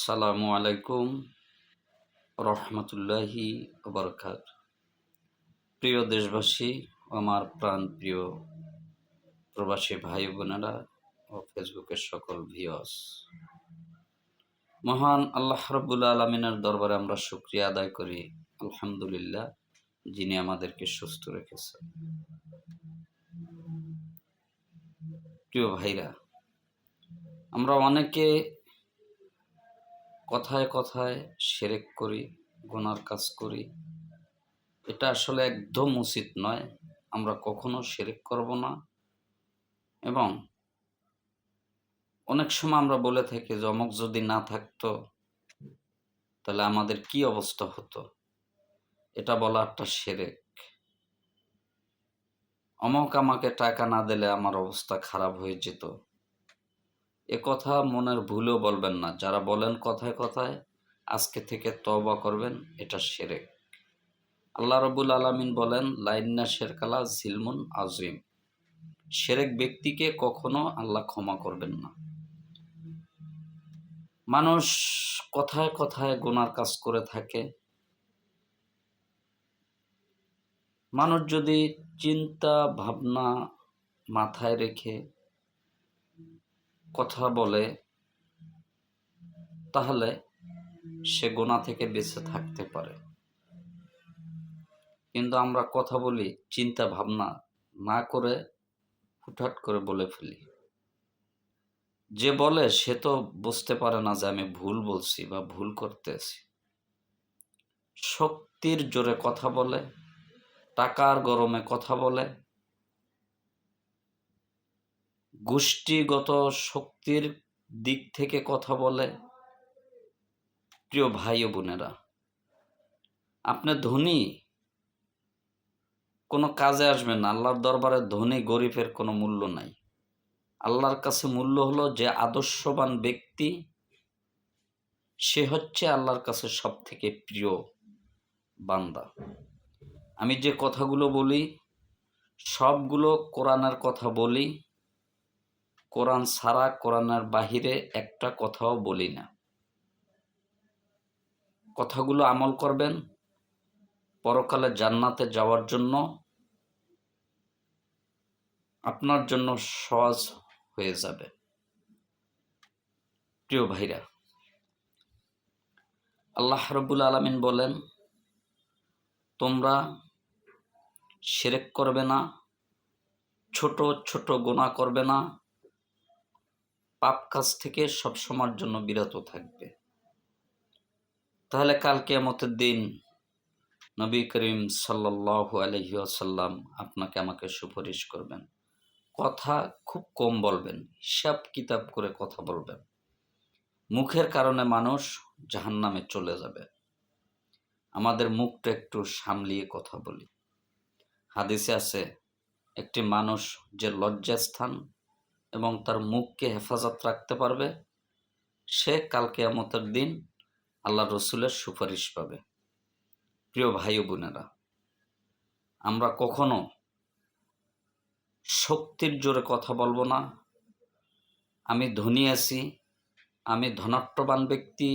আসসালামু আলাইকুম রহমতুল্লাহি বরকাত প্রিয় দেশবাসী, আমার প্রাণ প্রিয় প্রবাসী ভাই বোনেরা ও ফেসবুকের সকল ভিওস মহান আল্লাহ রবুল আলমিনের দরবারে আমরা শুক্রিয়া আদায় করি, আলহামদুলিল্লাহ, যিনি আমাদেরকে সুস্থ রেখেছেন। প্রিয় ভাইরা, আমরা অনেকে কথায় কথায় সেরেক করি, গোনার কাজ করি। এটা আসলে একদম উচিত নয়। আমরা কখনো সেরেক করব না। এবং অনেক সময় আমরা বলে থাকি যে অমক যদি না থাকতো, তাহলে আমাদের কি অবস্থা হতো? এটা বলা একটা সেরেক। অমক আমাকে টাকা না দিলে আমার অবস্থা খারাপ হয়ে যেত। এ কথা মনের ভুলেও বলবেন না। যারা বলেন কথায় কথায়, আজকে থেকে তবা করবেন, এটা সেরেক। আল্লাহ রবুল আলমিন বলেন লাইন্না শেরকালা ঝিলমুন আজিম সেরেক ব্যক্তিকে কখনো আল্লাহ ক্ষমা করবেন না। মানুষ কথায় কথায় গোনার কাজ করে থাকে। মানুষ যদি চিন্তা, ভাবনা মাথায় রেখে কথা বলে, তাহলে সে গোনা থেকে বেঁচে থাকতে পারে। কিন্তু আমরা কথা বলি, চিন্তা ভাবনা না করে হুটহাট করে বলে ফেলি। যে বলে, সে তো বুঝতে পারে না যে আমি ভুল বলছি বা ভুল করতেছি। শক্তির জোরে কথা বলে, টাকার গরমে কথা বলে গোষ্ঠীগত শক্তির দিক থেকে কথা বলে। প্রিয় ভাই ও বোনেরা, আপনি ধনী? কোনো কাজে আসবেন না। আল্লাহর দরবারে ধনী গরিবের কোনো মূল্য নাই। আল্লাহর কাছে মূল্য হলো যে আদর্শবান ব্যক্তি, সে হচ্ছে আল্লাহর কাছে সব থেকে প্রিয় বান্দা। আমি যে কথাগুলো বলি, সবগুলো কোরআনের কথা বলি কোরআন ছাড়া কোরআনের বাহিরে একটা কথাও বলি না। কথাগুলো আমল করবেন, পরকালে জান্নাতে যাওয়ার জন্য আপনার জন্য সহজ হয়ে যাবে। প্রিয় ভাইরা, আল্লাহ রবুল আলমিন বলেন, তোমরা সেরেক করবে না, ছোট ছোট গোনা করবে না পাপ কাজ থেকে সব সময়ের জন্য বিরত থাকবে। তাহলে কাল কেমতের দিন নবী করিম সাল্লাহ আলহি আসাল্লাম আপনাকে আমাকে সুপারিশ করবেন। কথা খুব কম বলবেন, হিসাব কিতাব করে কথা বলবেন। মুখের কারণে মানুষ জাহান নামে চলে যাবে। আমাদের মুখটা একটু সামলিয়ে কথা বলি। হাদিসে আছে, একটি মানুষ যে লজ্জাস্থান এবং তার মুখকে হেফাজত রাখতে পারবে, সে কালকে আমতের দিন আল্লাহ রসুলের সুপারিশ পাবে। প্রিয় ভাই বোনেরা, আমরা কখনো শক্তির জোরে কথা বলব না। আমি ধনী আছি, আমি ধনাট্যবান ব্যক্তি,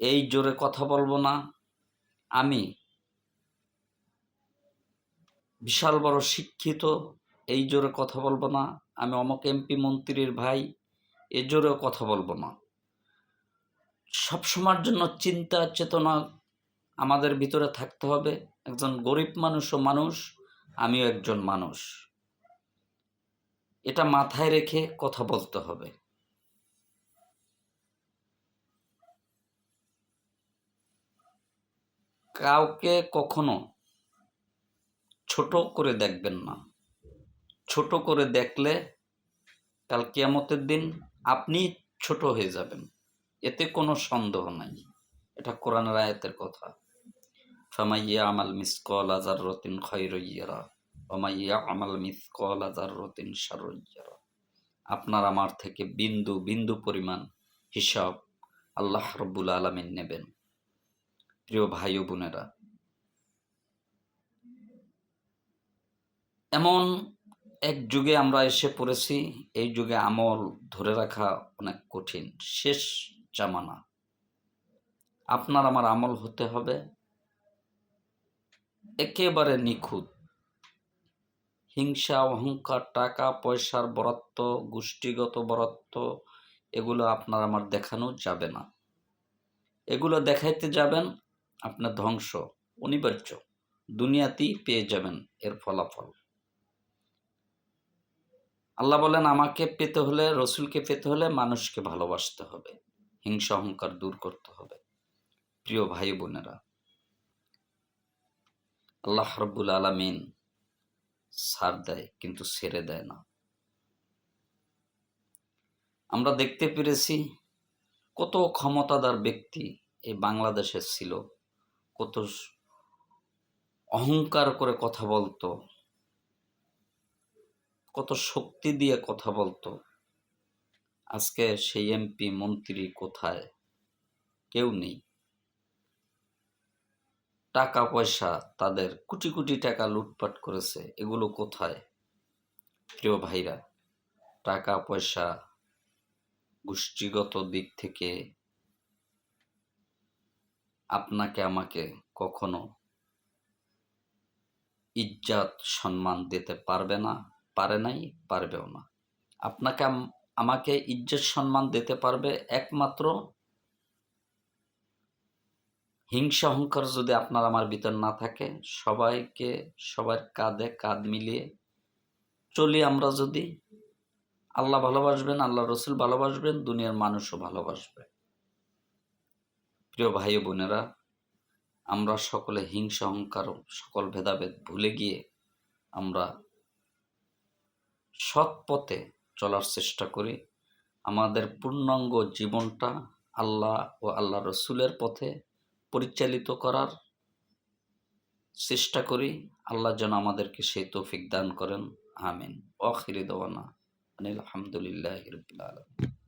এই জোরে কথা বলব না। আমি বিশাল বড় শিক্ষিত এই জোরে কথা বলব না। আমি অমক এমপি মন্ত্রীর ভাই, এ জোরেও কথা বলব না। সবসময়ের জন্য চিন্তা, চেতনা আমাদের ভিতরে থাকতে হবে। একজন গরিব মানুষও মানুষ, আমিও একজন মানুষ। এটা মাথায় রেখে কথা বলতে হবে। কাউকে কখনো ছোট করে দেখবেন না। ছোট করে দেখলে কাল কিয়ামতের দিন আপনি ছোট হয়ে যাবেন। এতে কোনো সন্দেহ নাই। এটা কোরআনের রায়তের কথা। ফামাইয়া আমাল মিসকল আজার রতিন খৈরইয়ারা ওমাইয়া আমাল মিসকল আজার রতিন সারইয়ারা আপনার আমার থেকে বিন্দু বিন্দু পরিমাণ হিসাব আল্লাহ রব্বুল আলমিন নেবেন। প্রিয় ভাই বোনেরা, এমন এক যুগে আমরা এসে পড়েছি, এই যুগে আমল ধরে রাখা অনেক কঠিন, শেষ জামানা। আপনার আমার আমল হতে হবে। একেবারে নিখুঁত। হিংসা, অহংকার, টাকা, পয়সার বরাত্ব, গোষ্ঠীগত বরাত্ব, এগুলো আপনার আমার দেখানো যাবে না। এগুলো দেখাইতে যাবেন, আপনার ধ্বংস, অনিবার্য। দুনিয়াতেই পেয়ে যাবেন এর ফলাফল। আল্লাহ বলেন, আমাকে পেতে হলে, রসুলকে পেতে হলে মানুষকে ভালোবাসতে হবে। হিংসা, অহংকার দূর করতে হবে। প্রিয় ভাই বোনেরা, আল্লাহ রব্বুল আলমিন সার দেয় কিন্তু সেরে দেয় না। আমরা দেখতে পেরেছি কত ক্ষমতাদার ব্যক্তি এই বাংলাদেশে ছিল, কত অহংকার করে কথা বলতো কত শক্তি দিয়ে কথা বলতো। আজকে সেই এমপি মন্ত্রী কোথায়? কেউ নেই। টাকা পয়সা তাদের কোটি কোটি টাকা লুটপাট করেছে, এগুলো কোথায়? প্রিয় ভাইরা টাকা পয়সা গোষ্ঠীগত দিক থেকে আপনাকে আমাকে কখনো ইজ্জাত সম্মান দিতে পারবে না? পারে নাই, পারবেও না। আপনাকে আমাকে ইজ্জত সম্মান দিতে পারবে একমাত্র হিংসা অহংকার যদি আপনার আমার ভিতর না থাকে, সবাইকে সবার কাঁধে কাঁধ মিলিয়ে চলি আমরা যদি। আল্লাহ ভালোবাসবেন, আল্লাহ রসুল ভালোবাসবেন, দুনিয়ার মানুষও ভালোবাসবে। প্রিয় ভাই বোনেরা, আমরা সকলে হিংসা, অহংকার, সকল ভেদাভেদ ভুলে গিয়ে আমরা সৎ পথে চলার চেষ্টা করি। আমাদের পূর্ণাঙ্গ জীবনটা আল্লাহ ও আল্লাহ রসুলের পথে পরিচালিত করার চেষ্টা করি। আল্লাহ যেন আমাদেরকে সেই তৌফিক দান করেন। আমিন। অখিরি দেওয়ানা আনিল আলহামদুলিল্লাহ রবিল আলম